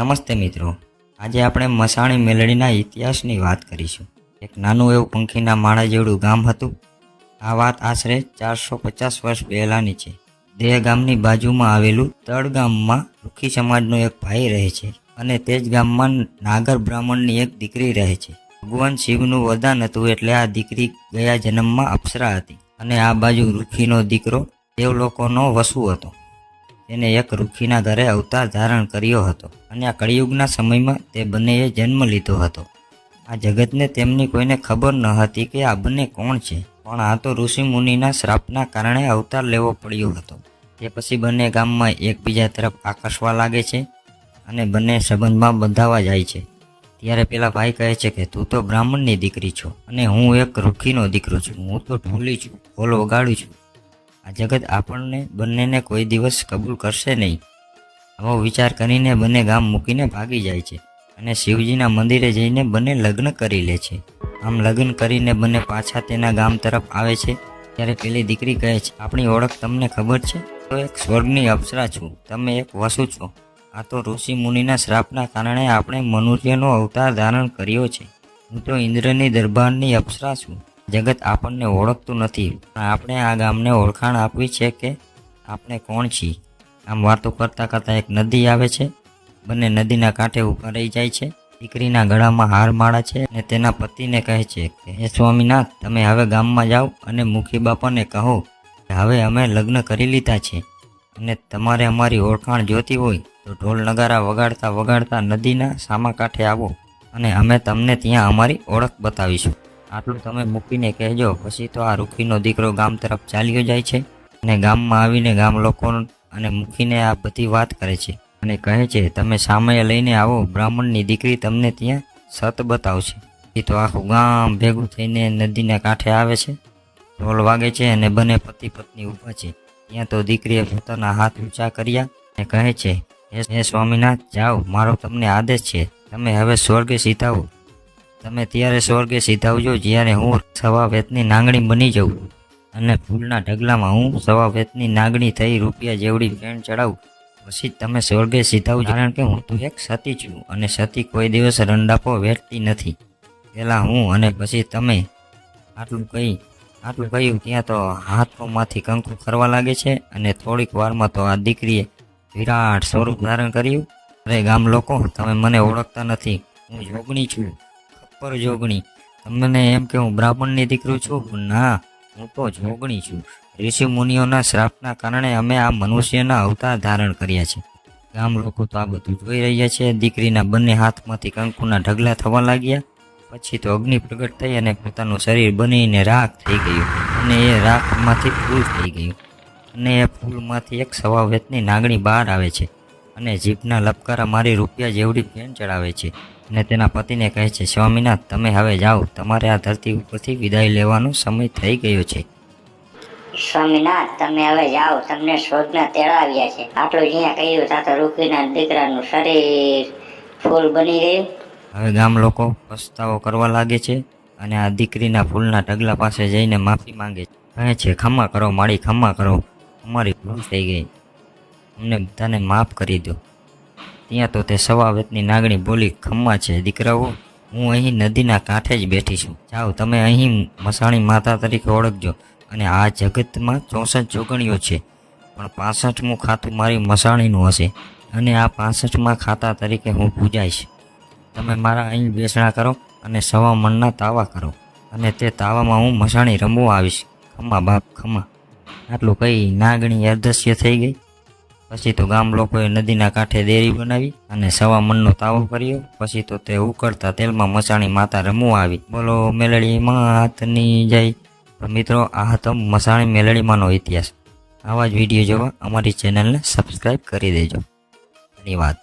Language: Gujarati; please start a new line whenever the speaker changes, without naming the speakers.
નમસ્તે મિત્રો. આજે આપણે મસાણી મેલડીના ઇતિહાસની વાત કરીશું. એક નાનું એવું પંખીના માળા જેવડું ગામ હતું. આ વાત આશરે ચારસો પચાસ વર્ષ પહેલાંની છે. દેહ ગામની બાજુમાં આવેલું તળ ગામમાં રૂખી સમાજનો એક ભાઈ રહે છે અને તે જ ગામમાં નાગર બ્રાહ્મણની એક દીકરી રહે છે. ભગવાન શિવનું વરદાન હતું એટલે આ દીકરી ગયા જન્મમાં અપ્સરા હતી અને આ બાજુ રૂખીનો દીકરો દેવલોકોનો વસુ હતો. તેને એક રૂખીના ઘરે અવતાર ધારણ કર્યો હતો અને આ કળિયુગના સમયમાં તે બંનેએ જન્મ લીધો હતો. આ જગતને તેમની કોઈને ખબર ન હતી કે આ બંને કોણ છે, પણ આ તો ઋષિ મુનિના શ્રાપના કારણે અવતાર લેવો પડ્યો હતો. તે પછી બંને ગામમાં એકબીજા તરફ આકર્ષવા લાગે છે અને બંને સંબંધમાં બંધાવા જાય છે. ત્યારે પેલા ભાઈ કહે છે કે, તું તો બ્રાહ્મણની દીકરી છો અને હું એક રૂખીનો દીકરો છું. હું તો ઢોલી છું, ઢોલ વગાડું છું. આ જગત આપણને બંનેને કોઈ દિવસ કબૂલ કરશે નહીં. આવો વિચાર કરીને બંને ગામ મૂકીને ભાગી જાય છે અને શિવજીના મંદિરે જઈને બંને લગ્ન કરી લે છે. આમ લગ્ન કરીને બંને પાછા તેના ગામ તરફ આવે છે. ત્યારે પેલી દીકરી કહે છે, આપણી ઓળખ તમને ખબર છે? તો એક સ્વર્ગની અપ્સરા છું. તમે એક વસુ છો. આ તો ઋષિ મુનિના શ્રાપના કારણે આપણે મનુષ્યનો અવતાર ધારણ કર્યો છે. હું તો ઇન્દ્રની દરબારની અપ્સરા છું. જગત આપણને ઓળખતું નથી. પણ આપણે આ ગામને ઓળખાણ આપવી છે કે આપણે કોણ છીએ? આમ વાતો કરતાં કરતાં એક નદી આવે છે. બંને નદીના કાંઠે ઊભા રહી જાય છે. દીકરીના ગળામાં હાર માળા છે અને તેના પતિને કહે છે કે, હે સ્વામિનાથ, તમે હવે ગામમાં જાઓ અને મુખી બાપાને કહો કે હવે અમે લગ્ન કરી લીધા છે અને તમારે અમારી ઓળખાણ જોતી હોય તો ઢોલ નગારા વગાડતા વગાડતા નદીના સામા કાંઠે આવો અને અમે તમને ત્યાં અમારી ઓળખ બતાવીશું. આટલું તમે મૂકીને કહેજો, પછી તો આ રૂખીનો દીકરો ગામ તરફ ચાલ્યો જાય છે અને ગામમાં આવીને ગામ લોકો અને મૂકીને આ બધી વાત કરે છે અને કહે છે, તમે સામયે લઈને આવો, બ્રાહ્મણની દીકરી તમને ત્યાં સત બતાવશે. એ તો આખું ગામ ભેગું થઈને નદીના કાંઠે આવે છે, ઢોલ વાગે છે અને બંને પતિ પત્ની ઊભા છે. ત્યાં તો દીકરીએ પોતાના હાથ ઊંચા કર્યા અને કહે છે, હે સ્વામિનાથ, જાઓ, મારો તમને આદેશ છે. તમે હવે સ્વર્ગે સીધાવો. તમે ત્યારે સ્વર્ગે સીધાવજો જ્યારે હું સવા વેતની નાંગણી બની જાઉં. અને ફૂલના ઢગલામાં હું સવા વેતની નાગણી થઈ રૂપિયા જેવડી ફેણ ચડાવું. પછી તમે સ્વર્ગે સીધાવજો કારણ કે હું તો એક સતી છું અને સતી કોઈ દિવસ રંડાપો વેઠતી નથી. પહેલાં હું અને પછી તમે. આટલું કહી, આટલું કહ્યું ત્યાં તો હાથોમાંથી કંકુ ફરવા લાગે છે અને થોડીક વારમાં તો આ દીકરીએ વિરાટ સ્વરૂપ ધારણ કર્યું. અરે ગામ લોકો, તમે મને ઓળખતા નથી. હું જોગણી છું. ખપ્પર જોગણી. તમને એમ કે હું બ્રાહ્મણની દીકરો છું? ના, હું તો જોગણી છું. ઋષિ મુનિઓના શ્રાપના કારણે અમે આ મનુષ્યના અવતાર ધારણ કર્યા છે. ગામ લોકો તો આ બધું જોઈ રહ્યા છે. દીકરીના બંને હાથમાંથી કંકુના ઢગલા થવા લાગ્યા. પછી તો અગ્નિ પ્રગટ થઈ અને પોતાનું શરીર બનીને રાખ થઈ ગયું અને એ રાખમાંથી ફૂલ થઈ ગયું. અને એ ફૂલમાંથી એક સવા વેતની નાગણી બહાર આવે છે અને જીભના લપકારા મારી રૂપિયા જેવડી ફેન ચડાવે છે. અને તેના પતિને કહે છે સ્વામિનાથ તમે હવે જાઓ. તમારે આ ધરતી ઉપરથી વિદાય લેવાનો સમય થઈ ગયો છે.
સ્વામીનાથ તમે હવે જાઓ. તમને સ્વર્ગના તેડાવ્યા છે. આટલું જ્યાં કહ્યું ત્યાં તો રૂકીના દીકરાનું શરીર ફૂલ બની ગયું.
હવે ગામ લોકો પસ્તાવો કરવા લાગે છે અને આ દીકરીના ફૂલના ઢગલા પાસે જઈને માફી માંગે છે. કહે છે ખમા કરો માળી ખમા કરો. અમારી ભૂલ થઈ ગઈ. અમને બધાને માફ કરી દો. ત્યાં તો તે સવા વેતની નાગણી બોલી, ખમ્મા છે, દીકરાઓ, હું અહીં નદીના કાંઠે જ બેઠી છું. જાઓ, તમે અહીં મસાણી માતા તરીકે ઓળખજો. અને આ જગતમાં ચોસઠ ચોગણીઓ છે, પણ પાસઠમું ખાતું મારી મસાણીનું હશે. અને આ પાસઠમાં ખાતા તરીકે હું પૂજાઈશ. તમે મારા અહીં બેસણા કરો અને સવા મણના તાવા કરો. અને તે તાવામાં હું મસાણી રમવા આવીશ. ખમ્મા બાપ, ખમ્મા. આટલું કહી નાગણી અદૃશ્ય થઈ ગઈ. પછી તો ગામ લોકોએ નદીના કાંઠે દેરી બનાવી અને સવા મણનો તાવો કર્યો. પછી તો તે ઉકળતા તેલમાં મસાણી માતા રમવા આવી. બોલો, મેલડી, માતની જય. મિત્રો, આ હતો મસાણી મેલડીમાંનો ઇતિહાસ. આવા જ વીડિયો જોવા અમારી ચેનલને સબસ્ક્રાઈબ કરી દેજો. ધન્યવાદ.